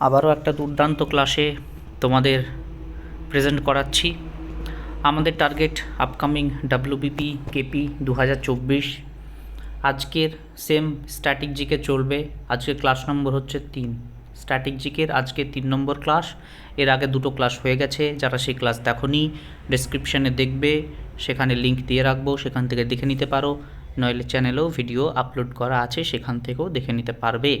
আবারও একটা দুর্দান্ত ক্লাসে তোমাদের প্রেজেন্ট করাচ্ছি। আমাদের টার্গেট আপকামিং ডাব্লিউবিপি কেপি দু হাজার চব্বিশ। আজকের সেম স্ট্যাটিক জিকে চলবে। আজকের ক্লাস নম্বর হচ্ছে তিন। স্ট্যাটিক জিকের আজকে তিন নম্বর ক্লাস এর আগে দুটো ক্লাস হয়ে গেছে। যারা সেই ক্লাস দেখোনি ডেসক্রিপশানে দেখবে। সেখানে লিংক দিয়ে রাখব। সেখান থেকে দেখে নিতে পারো। নইলে চ্যানেলেও ভিডিও আপলোড করা আছে। সেখান থেকেও দেখে নিতে পারবে।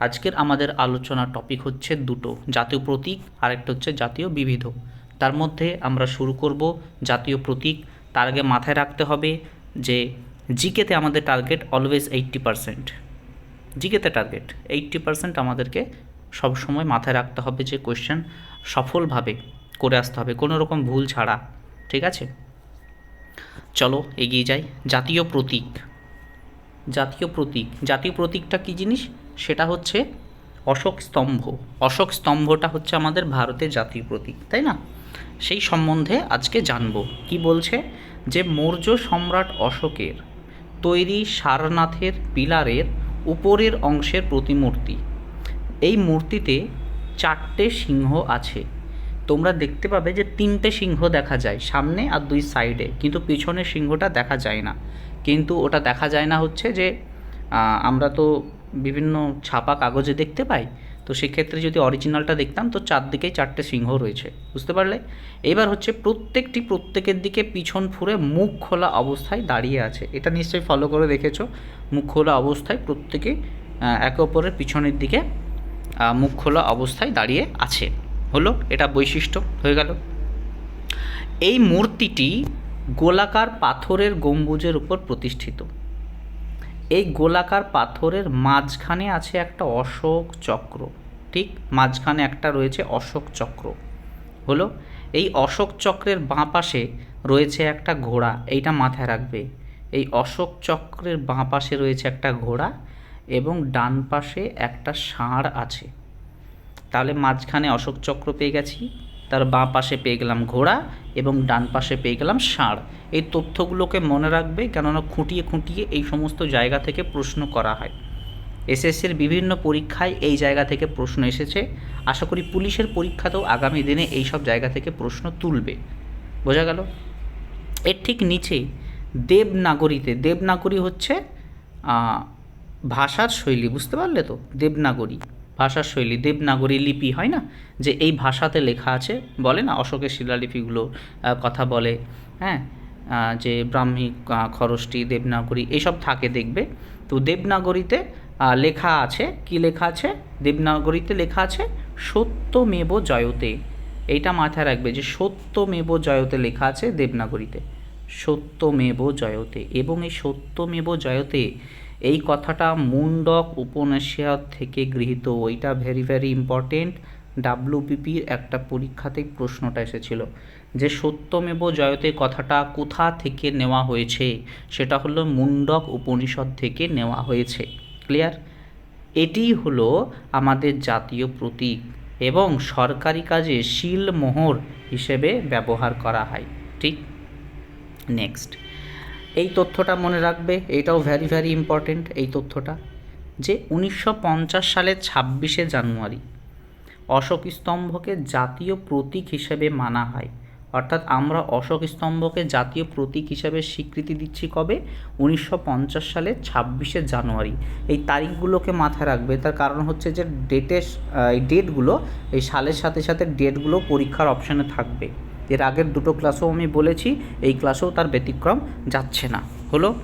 আজকের আমাদের আলোচনার টপিক হচ্ছে দুটো, জাতীয় প্রতীক আর একটা হচ্ছে জাতীয় বিবিধ। তার মধ্যে আমরা শুরু করব জাতীয় প্রতীক, তার আগে মাথায় রাখতে হবে যে জিকেতে আমাদের টার্গেট অলওয়েজ এইট্টি পারসেন্ট জিকেতে টার্গেট এইট্টি পারসেন্ট আমাদেরকে সবসময় মাথায় রাখতে হবে যে কোয়েশ্চেন সফলভাবে করে আসতে হবে, কোনো রকম ভুল ছাড়া, ঠিক আছে? চলো এগিয়ে যাই। জাতীয় প্রতীক জাতীয় প্রতীক, জাতীয় প্রতীকটা কী জিনিস? সেটা হচ্ছে অশোক স্তম্ভ। অশোক স্তম্ভটা হচ্ছে আমাদের ভারতের জাতীয় প্রতীক, তাই না? সেই সম্বন্ধে আজকে জানব। কি বলছে? যে মৌর্য সম্রাট অশোকের তৈরি সারনাথের পিলারের উপরের অংশের প্রতিমূর্তি। এই মূর্তিতে চারটে সিংহ আছে। তোমরা দেখতে পাবে যে তিনটে সিংহ দেখা যায়, সামনে আর দুই সাইডে। কিন্তু পিছনের সিংহটা দেখা যায় না। কিন্তু ওটা দেখা যায় না হচ্ছে যে আমরা তো বিভিন্ন ছাপা কাগজে দেখতে পাই, তো সেক্ষেত্রে যদি অরিজিনালটা দেখতাম, তো চারদিকেই চারটে সিংহ রয়েছে, বুঝতে পারলে? এবার হচ্ছে প্রত্যেকটি প্রত্যেকের দিকে পিছন ফুরে মুখ খোলা অবস্থায় দাঁড়িয়ে আছে, এটা নিশ্চয়ই ফলো করে দেখেছ, মুখ খোলা অবস্থায় প্রত্যেকে একে অপরের পিছনের দিকে মুখ খোলা অবস্থায় দাঁড়িয়ে আছে, হলো? এটা বৈশিষ্ট্য হয়ে গেল। এই মূর্তিটি গোলাকার পাথরের গম্বুজের উপর প্রতিষ্ঠিত। এই গোলাকার পাথরের মাঝখানে আছে একটা অশোক চক্র। ঠিক মাঝখানে একটা রয়েছে অশোক চক্র। হলো? এই অশোক চক্রের বাঁ পাশে রয়েছে একটা ঘোড়া, এইটা মাথায় রাখবে। এই অশোক চক্রের বাঁ পাশে রয়েছে একটা ঘোড়া এবং ডান পাশে একটা ষাঁড় আছে। তাহলে মাঝখানে অশোক চক্র পেয়ে গেছি। তার বাঁ পাশে পেয়ে গেলাম ঘোড়া এবং ডান পাশে পেয়ে গেলাম ষাঁড়। এই তথ্যগুলোকে মনে রাখবে কেননা খুঁটিয়ে খুঁটিয়ে এই সমস্ত জায়গা থেকে প্রশ্ন করা হয়। এসএসসির বিভিন্ন পরীক্ষায় এই জায়গা থেকে প্রশ্ন এসেছে। আশা করি পুলিশের পরীক্ষাতেও আগামী দিনে এই সব জায়গা থেকে প্রশ্ন তুলবে। বোঝা গেল? এর ঠিক নিচে দেবনাগরীতে, দেবনাগরী হচ্ছে ভাষার শৈলী, বুঝতে পারলে তো? দেবনাগরী। ভাষার শৈলী দেবনাগরী লিপি, হয় না? যে এই ভাষাতে লেখা আছে, বলে না? অশোকের শিলালিপিগুলো কথা বলে হ্যাঁ? যে ব্রাহ্মী খরষ্টি, দেবনাগরী এইসব থাকে দেখবে। তো দেবনাগরীতে লেখা আছে। কি লেখা আছে? দেবনাগরীতে লেখা আছে, সত্যমেব জয়তে। এইটা মাথায় রাখবে যে সত্যমেব জয়তে লেখা আছে দেবনাগরীতে। সত্যমেব জয়তে। এবং এই সত্যমেব জয়তে এই কথাটা মুন্ডক উপন্যাসিয়াত থেকে গৃহীত। ওইটা ভেরি ভেরি ইম্পর্টেন্ট ডাব্লিউপিপির একটা পরীক্ষাতেই প্রশ্নটা এসেছিল। যে সত্যমেব জয়তে কথাটা কোথা থেকে নেওয়া হয়েছে? সেটা হলো মুন্ডক উপনিষদ থেকে নেওয়া হয়েছে। ক্লিয়ার এটিই হলো আমাদের জাতীয় প্রতীক এবং সরকারি কাজে শিলমোহর হিসেবে ব্যবহার করা হয়। ঠিক? নেক্সট এই তথ্যটা মনে রাখবে এটাও ভ্যারি ভ্যারি ইম্পর্টেন্ট এই তথ্যটা, যে উনিশশো পঞ্চাশ সালের ছাব্বিশে জানুয়ারি অশোক স্তম্ভকে জাতীয় প্রতীক হিসেবে মানা হয়। অর্থাৎ আমরা অশোক স্তম্ভকে জাতীয় প্রতীক হিসেবে স্বীকৃতি দিচ্ছি কবে? উনিশশো পঞ্চাশ সালের ছাব্বিশে জানুয়ারি। এই তারিখগুলোকে মাথায় রাখবে, তার কারণ হচ্ছে যে ডেটের এই ডেটগুলো এই সালের সাথে সাথে ডেটগুলো পরীক্ষার অপশানে থাকবে। এর আগের দুটো ক্লাসেও আমি বলেছি, এই ক্লাসেও তার ব্যতিক্রম যাচ্ছে না। হলো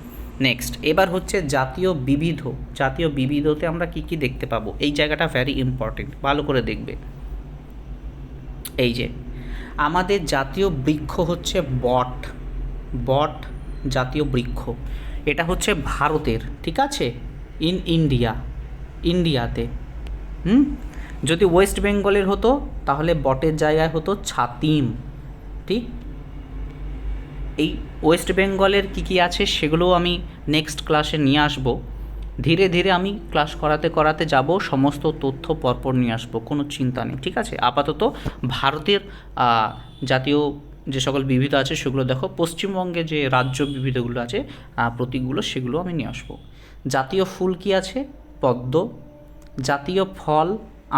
নেক্সট এবার হচ্ছে জাতীয় বিবিধ, জাতীয় বিবিধতে আমরা কি কি দেখতে পাবো? এই জায়গাটা ভ্যারি ইম্পর্টেন্ট ভালো করে দেখবে। এই যে, আমাদের জাতীয় বৃক্ষ হচ্ছে বট বট জাতীয় বৃক্ষ। এটা হচ্ছে ভারতের, ঠিক আছে? ইন ইন্ডিয়া ইন্ডিয়াতে হুম? যদি ওয়েস্ট বেঙ্গলের হতো, তাহলে বটের জায়গায় হতো ছাতিম। ঠিক এই ওয়েস্ট বেঙ্গলের কী কী আছে সেগুলোও আমি নেক্সট ক্লাসে নিয়ে আসব। ধীরে ধীরে আমি ক্লাস করাতে করাতে যাব, সমস্ত তথ্য পরপর নিয়ে আসব, কোনো চিন্তা নেই, ঠিক আছে? আপাতত ভারতের জাতীয় যে সকল বিবিধ আছে সেগুলো দেখো, পশ্চিমবঙ্গে যে রাজ্য বিবিধগুলো আছে প্রতীকগুলো সেগুলো আমি নিয়ে আসব। জাতীয় ফুল কি আছে? পদ্ম। জাতীয় ফল,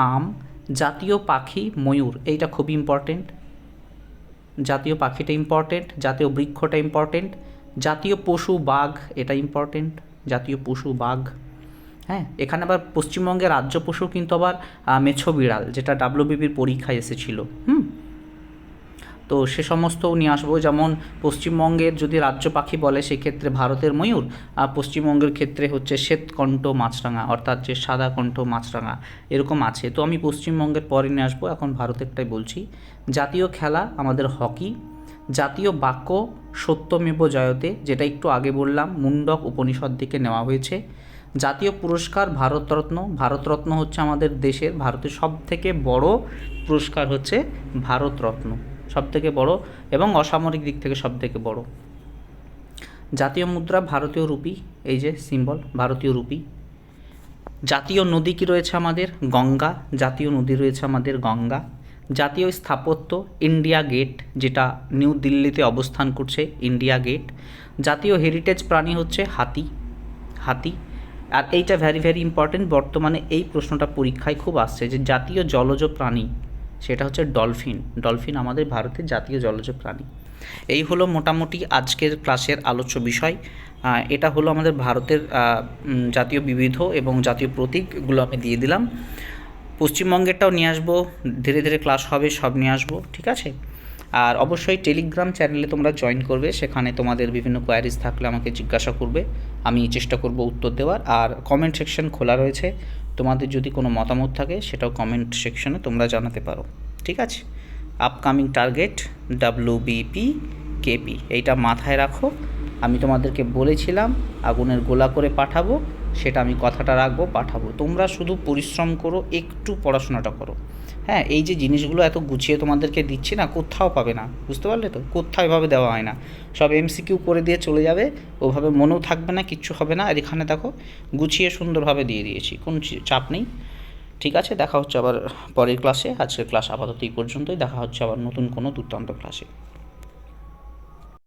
আম। জাতীয় পাখি, ময়ূর, এইটা খুব ইম্পর্টেন্ট জাতীয় পাখিটা ইম্পর্টেন্ট জাতীয় বৃক্ষটা ইম্পর্টেন্ট জাতীয় পশু বাঘ এটা ইম্পর্টেন্ট জাতীয় পশু বাঘ। হ্যাঁ এখানে আবার পশ্চিমবঙ্গের রাজ্য পশু কিন্তু আবার মেছো বিড়াল, যেটা ডাব্লিউবিপির পরীক্ষায় এসেছিল। হুম তো সে সমস্তও নিয়ে আসব। যেমন পশ্চিমবঙ্গের যদি রাজ্য পাখি বলে, সেক্ষেত্রে ভারতের ময়ূর, আর পশ্চিমবঙ্গের ক্ষেত্রে হচ্ছে শ্বেতকণ্ঠ মাছরাঙা, অর্থাৎ যে সাদা কণ্ঠ মাছরাঙা, এরকম আছে। তো আমি পশ্চিমবঙ্গের পরে নিয়ে আসব, এখন ভারতেরটাই বলছি। জাতীয় খেলা আমাদের হকি, জাতীয় বাক্য সত্যমেব জয়তে, যেটা একটু আগে বললাম, মুন্ডক উপনিষদ থেকে নেওয়া হয়েছে। জাতীয় পুরস্কার ভারতরত্ন ভারতরত্ন হচ্ছে আমাদের দেশের, ভারতের সব থেকে বড় পুরস্কার হচ্ছে ভারতরত্ন। সব থেকে বড় এবং অসামরিক দিক থেকে সব থেকে বড়। জাতীয় মুদ্রা ভারতীয় রুপি, এই যে সিম্বল ভারতীয় রুপি। জাতীয় নদী কি রয়েছে আমাদের? গঙ্গা। জাতীয় নদী রয়েছে আমাদের গঙ্গা। জাতীয় স্থাপত্য, ইন্ডিয়া গেট, যেটা নিউ দিল্লিতে অবস্থান করছে, ইন্ডিয়া গেট। জাতীয় হেরিটেজ প্রাণী হচ্ছে হাতি। হাতি। আর এইটা ভ্যারি ভ্যারি ইম্পর্টেন্ট বর্তমানে এই প্রশ্নটা পরীক্ষায় খুব আসছে যে জাতীয় জলজ প্রাণী সেটা হচ্ছে ডলফিন। ডলফিন আমাদের ভারতের জাতীয় জলজ প্রাণী। এই হলো মোটামুটি আজকের ক্লাসের আলোচ্য বিষয়। এটা হলো আমাদের ভারতের জাতীয় বিবিধ এবং জাতীয় প্রতীকগুলো আমি দিয়ে দিলাম। পশ্চিমবঙ্গেরটাও নিয়ে আসব, ধীরে ধীরে ক্লাস হবে, সব নিয়ে আসব, ঠিক আছে? আর অবশ্যই টেলিগ্রাম চ্যানেলে তোমরা জয়েন করবে, সেখানে তোমাদের বিভিন্ন কোয়ারিজ থাকলে আমাকে জিজ্ঞাসা করবে। আমি চেষ্টা করব উত্তর দেওয়ার। আর কমেন্ট সেকশন খোলা রয়েছে। তোমাদের যদি কোনো মতামত থাকে, সেটাও কমেন্ট সেকশনে তোমরা জানাতে পারো। ঠিক আছে? Upcoming target W BP KP এইটা মাথায় রাখো। আমি তোমাদেরকে বলেছিলাম, আগুনের গোলা করে পাঠাবো, সেটা আমি কথাটা রাখব, পাঠাবো। তোমরা শুধু পরিশ্রম করো, একটু পড়াশোনাটা করো। হ্যাঁ এই যে জিনিসগুলো এত গুছিয়ে তোমাদেরকে দিচ্ছি না, কোথাও পাবে না, বুঝতে পারলে তো? কোথাও এভাবে দেওয়া হয় না। সব এমসিকিউ করে দিয়ে চলে যাবে, ওভাবে মনেও থাকবে না, কিচ্ছু হবে না। আর এখানে দেখো, গুছিয়ে সুন্দরভাবে দিয়ে দিয়েছি, কোনো চাপ নেই। ঠিক আছে, দেখা হচ্ছে আবার পরের ক্লাসে আজকের ক্লাস আপাতত এই পর্যন্তই। দেখা হচ্ছে আবার নতুন কোনো দুর্দান্ত ক্লাসে